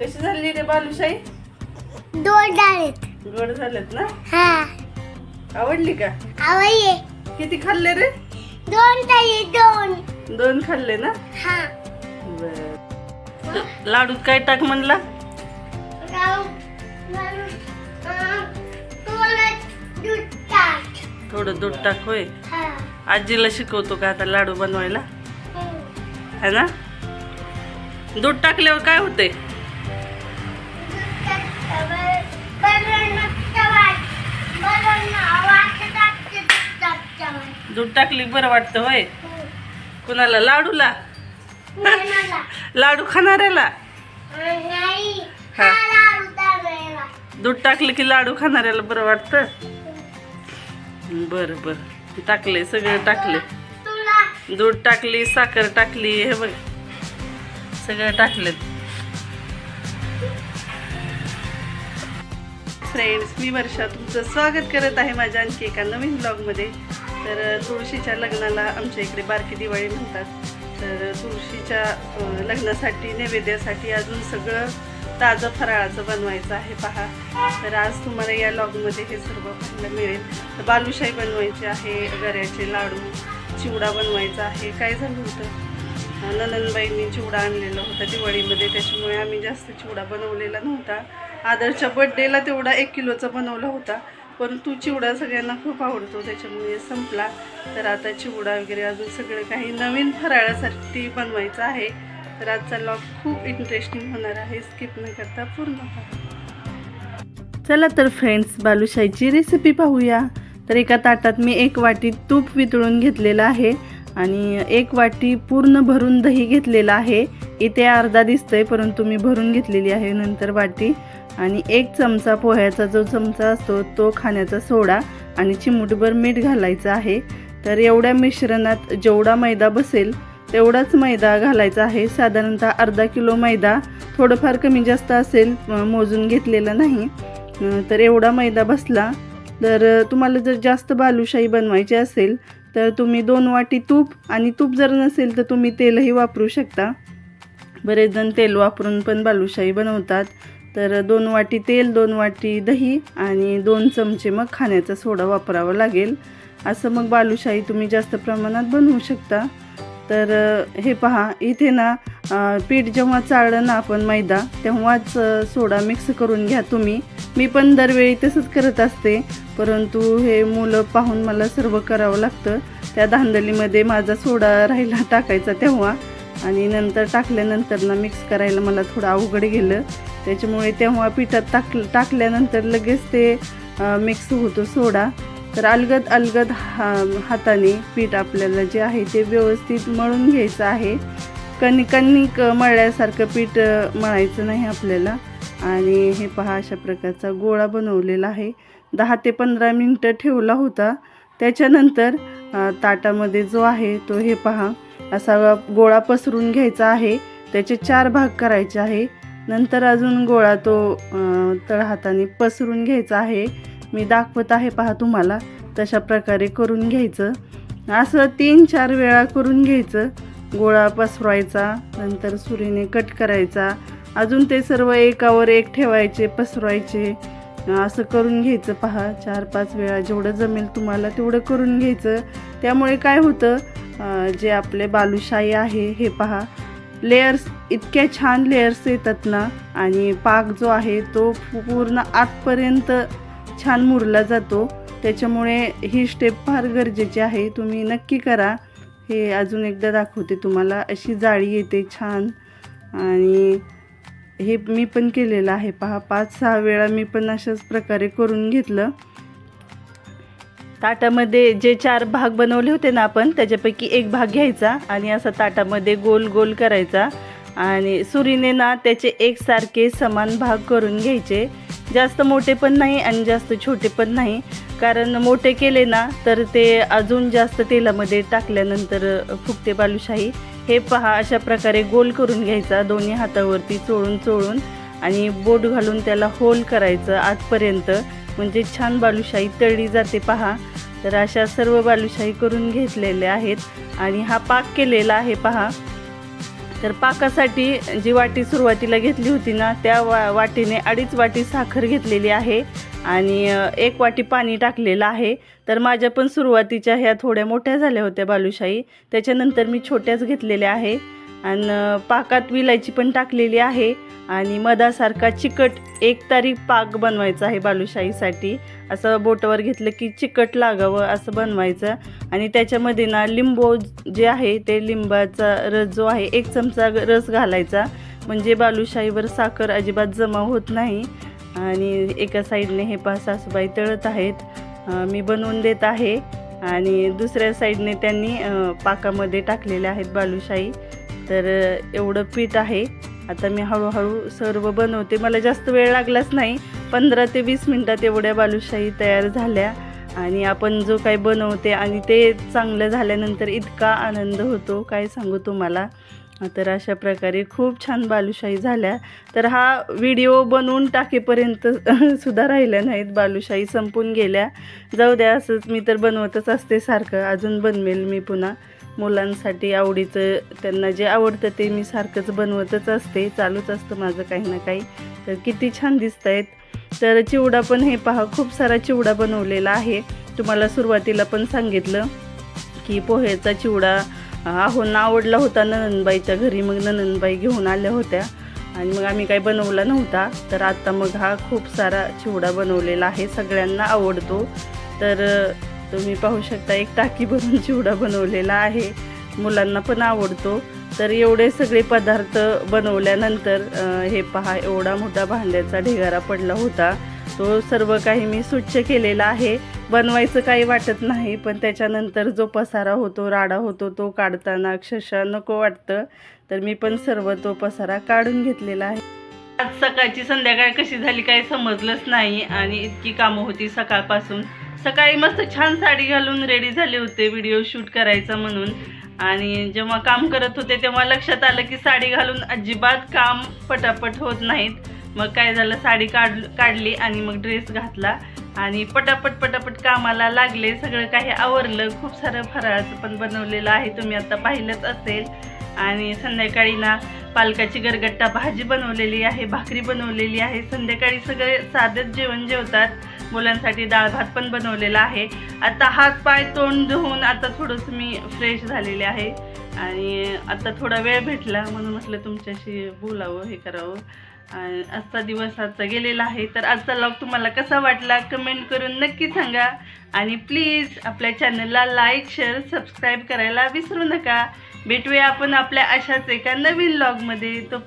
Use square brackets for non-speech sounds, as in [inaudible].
कशी झाली रे बालुशाही? दोन डाळीत. गोड झालेत ना? हा. आवडली का? आवडले. किती खाल्ले रे? दोन डाळी दोन. दोन खाल्ले ना? हा. बर. लाडूत काय टाक म्हणला? थोडं दूध टाक. होय. हा. आजीला शिकवतो का आता लाडू बनवायला? हम्म. है ना? दूध टाकल्यावर काय होते दूध टाकली बरं वाटतं होय. कुणाला? लाडूला. लाडू खाणाऱ्याला? नाही. हा. दूध टाकलं की लाडू खाणाऱ्याला बरं वाटतं? बरं बरं. टाकले सगळं टाकले दूध टाकली साखर टाकली हे बघ. सगळं टाकले फ्रेंड्स मी वर्षा तुमचं स्वागत करत आहे माझ्या आणखी एका नवीन ब्लॉगमध्ये तर तुळशीच्या लग्नाला आमच्या इकडे बारकी दिवाळी म्हणतात. तर तुळशीच्या लग्नासाठी नैवेद्यासाठी अजून सगळं ताजं फराळाचं बनवायचं आहे पहा. तर आज तुम्हाला या लॉगमध्ये हे सर्व पाहायला मिळेल. तर बालुशाही बनवायची आहे गऱ्याचे लाडू चिवडा बनवायचा आहे. काय झालं होतं? ननंदबाईंनी चिवडा आणलेला होता दिवाळीमध्ये. त्याच्यामुळे आम्ही जास्त चिवडा बनवलेला नव्हता. आदरच्या बड्डेला तेवढा एक किलोचा बनवला होता. परंतु चिवडा सगळ्यांना खूप आवडतो त्याच्यामुळे संपला. तर आता चिवडा वगैरे अजून सगळं काही नवीन फराळासाठी बनवायचं आहे. तर आजचा लॉग खूप इंटरेस्टिंग होणार आहे. स्किप न करता पूर्ण पहा. चला तर फ्रेंड्स बालुशाहीची रेसिपी पाहूया. तर एका ताटात मी एक वाटी तूप वितळून घेतलेलं आहे आणि एक वाटी पूर्ण भरून दही घेतलेलं आहे. इथे अर्धा दिसतंय परंतु मी भरून घेतलेली आहे नंतर वाटी. आणि एक चमचा पोह्याचा जो चमचा असतो तो खाण्याचा सोडा आणि चिमूटभर मीठ घालायचं आहे. तर एवढ्या मिश्रणात जेवढा मैदा बसेल तेवढाच मैदा घालायचा आहे. साधारणतः अर्धा किलो मैदा थोडंफार कमी जास्त असेल मोजून घेतलेलं नाही. तर एवढा मैदा बसला. तर तुम्हाला जर जास्त बालुशाही बनवायची असेल तर तुम्ही दोन वाटी तूप आणि तूप जर नसेल तर तुम्ही तेलही वापरू शकता. बरेच जण तेल वापरून पण बालुशाही बनवतात. तर दोन वाटी तेल दोन वाटी दही आणि दोन चमचे मग खाण्याचा सोडा वापरावा लागेल. असं मग बालुशाही तुम्ही जास्त प्रमाणात बनवू शकता. तर हे पहा इथे ना पीठ जेव्हा चाळलं ना आपण मैदा तेव्हाच सोडा मिक्स करून घ्या तुम्ही. मी पण दरवेळी तसंच करत असते परंतु हे मुलं पाहून मला सर्व करावं लागतं. त्या धांदलीमध्ये माझा सोडा राहिला टाकायचा तेव्हा. आणि नंतर टाकल्यानंतर ना मिक्स करायला मला थोडं अवघड गेलं. त्याच्यामुळे तेव्हा पिठात टाक टाकल्यानंतर लगेच ते मिक्स होतो सोडा. तर अलगद अलगद हा हाताने पीठ आपल्याला जे आहे ते व्यवस्थित मळून घ्यायचं आहे. कणी कणिक मळल्यासारखं पीठ मळायचं नाही आपल्याला. आणि हे पहा अशा प्रकारचा गोळा बनवलेला आहे. दहा ते पंधरा मिनटं ठेवला होता. त्याच्यानंतर ताटामध्ये जो आहे तो हे पहा. असा गोळा पसरून घ्यायचा आहे. त्याचे चार भाग करायचे आहे. नंतर अजून गोळा तो तळहाताने पसरून घ्यायचा आहे. मी दाखवत आहे पहा तुम्हाला तशा प्रकारे करून घ्यायचं. असं तीन चार वेळा करून घ्यायचं. गोळा पसरवायचा नंतर सुरीने कट करायचा. अजून ते सर्व एकावर एक ठेवायचे पसरवायचे. असं करून घ्यायचं पहा. चार पाच वेळा जेवढं जमेल तुम्हाला तेवढं करून घ्यायचं. त्यामुळे काय होतं? जे आपले बालुशाही आहे हे पहा. लेयर्स इतक्या छान लेयर्स येतात ना. आणि पाक जो आहे तो पूर्ण आतपर्यंत छान मुरला जातो. त्याच्यामुळे ही स्टेप फार गरजेची आहे. तुम्ही नक्की करा. हे अजून एकदा दाखवते तुम्हाला. अशी जाळी येते छान. आणि हे मी पण केलेलं आहे पहा. पाच सहा वेळा मी पण अशाच प्रकारे करून घेतलं. ताटामध्ये जे चार भाग बनवले होते ना आपण त्याच्यापैकी एक भाग घ्यायचा आणि असा ताटामध्ये गोल गोल करायचा. आणि सुरीने ना त्याचे एकसारखे समान भाग करून घ्यायचे. जास्त मोठे पण नाही आणि जास्त छोटे पण नाही. कारण मोठे केले ना तर ते अजून जास्त तेलामध्ये टाकल्यानंतर फुकते बालुशाही. हे पहा अशा प्रकारे गोल करून घ्यायचा दोन्ही हातावरती चोळून चोळून. आणि बोट घालून त्याला होल करायचं आजपर्यंत म्हणजे छान बालुशाही तळली जाते पहा. तर अशा सर्व बालुशाही करून घेतलेल्या आहेत आणि हा पाक केलेला आहे पहा. तर पाकासाठी जी वाटी सुरुवातीला घेतली होती ना त्या वा वाटीने अडीच वाटी साखर घेतलेली आहे. आणि एक वाटी पाणी टाकलेलं आहे. तर माझ्या पण सुरुवातीच्या ह्या थोड्या मोठ्या झाल्या होत्या बालुशाही. त्याच्यानंतर मी छोट्याच घेतलेल्या आहे. आणि पाकात विलायची पण टाकलेली आहे. आणि मधासारखा चिकट एक तारी पाक बनवायचा आहे बालुशाहीसाठी. असं बोटावर घेतलं की चिकट लागावं असं बनवायचं. आणि त्याच्यामध्ये ना लिंबू जे आहे ते लिंबाचा रस जो आहे एक चमचा रस घालायचा. म्हणजे बालुशाहीवर साखर अजिबात जमा होत नाही. आणि एका साईडने हे पाच सासूबाई तळत आहेत. मी बनवून देत आहे. आणि दुसऱ्या साईडने त्यांनी पाकामध्ये टाकलेले आहेत बालुशाही. तर एवढं पीठ आहे. आता मी हळूहळू सर्व बनवते. मला जास्त वेळ लागलाच नाही. पंधरा ते वीस मिनटात एवढ्या बालुशाही तयार झाल्या. आणि आपण जो काही बनवते आणि ते चांगलं झाल्यानंतर इतका आनंद होतो. काय सांगू तुम्हाला? तर अशा प्रकारे खूप छान बालुशाही झाल्या. तर हा व्हिडिओ बनवून टाकेपर्यंत [laughs] सुद्धा राहिल्या नाहीत. बालुशाही संपून गेल्या. जाऊ द्या असंच मी तर बनवतच असते सारखं. अजून बनवेल मी पुन्हा. मुलांसाठी आवडीचं त्यांना जे आवडतं ते मी सारखंच बनवतच असते. चालूच असतं माझं काही ना काही. तर किती छान दिसत आहेत तर चिवडा पण हे पहा खूप सारा चिवडा बनवलेला आहे. तुम्हाला सुरुवातीला पण सांगितलं की पोह्याचा चिवडा आहोंना आवडला होता ननंदबाईच्या घरी. मग ननंदबाई घेऊन आल्या होत्या. आणि मग आम्ही काही बनवला नव्हता. तर आत्ता मग हा खूप सारा चिवडा बनवलेला आहे. सगळ्यांना आवडतो. तर तुम्ही पाहू शकता एक टाकी भरून चिवडा बनवलेला आहे. मुलांना पण आवडतो. तर एवढे सगळे पदार्थ बनवल्यानंतर हे पहा एवढा मोठा भांड्याचा ढिगारा पडला होता. तो सर्व काही मी स्वच्छ केलेला आहे. बनवायचं काही वाटत नाही पण त्याच्यानंतर जो पसारा होतो राडा होतो तो काढताना अक्षरशः नको वाटतं. तर मी पण सर्व तो पसारा काढून घेतलेला आहे. आज सकाळची संध्याकाळ कशी झाली काय समजलंच नाही आणि इतकी कामं होती सकाळपासून. सकाळी मस्त छान साडी घालून रेडी झाले होते व्हिडिओ शूट करायचा म्हणून. आणि जेव्हा काम करत होते तेव्हा लक्षात आलं की साडी घालून अजिबात काम पटापट होत नाहीत. मग काय झालं साडी काढ काढली आणि मग ड्रेस घातला. आणि पटापट पटापट कामाला लागले. सगळं काही आवरलं. खूप सारं फराळाचं पण बनवलेलं आहे. तुम्ही आता पाहिलंच असेल. आणि संध्याकाळी ना पालकाची गरगट्टा भाजी बनवलेली आहे भाकरी बनवलेली आहे. संध्याकाळी सगळे साधेच जेवण जेवतात. मुलांसाठी डाळ भात पण बनवलेला आहे. आता हात पाय तोंड धुवून आता थोडंसं मी फ्रेश झालेले आहे. आणि आता थोडा वेळ भेटला म्हणून म्हटलं तुमच्याशी बोलावं हे करावं. आणि आजचा दिवस आजचा गेलेला आहे. तर आजचा लॉग तुम्हाला कसा वाटला कमेंट करून नक्की सांगा. आणि प्लीज आपल्या चॅनलला लाईक शेअर सबस्क्राईब करायला विसरू नका. भेटूया आपण आपल्या अशाच एका नवीन लॉगमध्ये तो